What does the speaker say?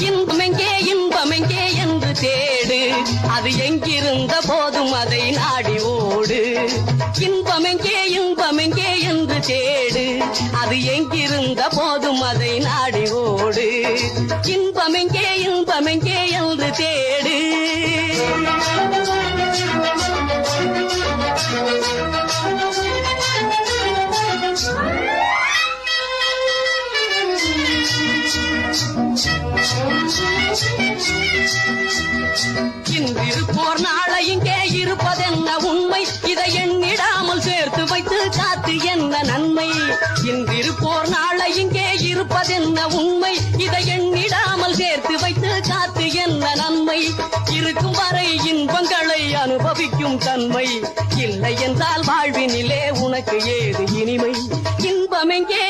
இன்பமெங்கே இன்பமெங்கே என்று தேடு. அது எங்கிருந்த போதும் அதை நாடி ஓடு. இன்பமெங்கே இன்பமெங்கே என்று தேடு. அது எங்கிருந்த போதும் அதை நாடி ஓடு. இன்பமெங்கே இன்பமெங்கே என்று தேடு. இன்றிருப்போர் நாளை இங்கே இருப்பதென்ன உண்மை? இதை எண்ணிடாமல் சேர்த்து வைத்து காத்து என்ன நன்மை? இன்றிருப்போர் நாளை இங்கே இருப்பதென்ன உண்மை? இதை எண்ணிடாமல் சேர்த்து வைத்து காத்து என்ன நன்மை? இருக்கும் வரை இன்பங்களை அனுபவிக்கும் தன்மை. இல்லை என்றால் வாழ்வினிலே உனக்கு ஏது இனிமை? இன்பமெங்கே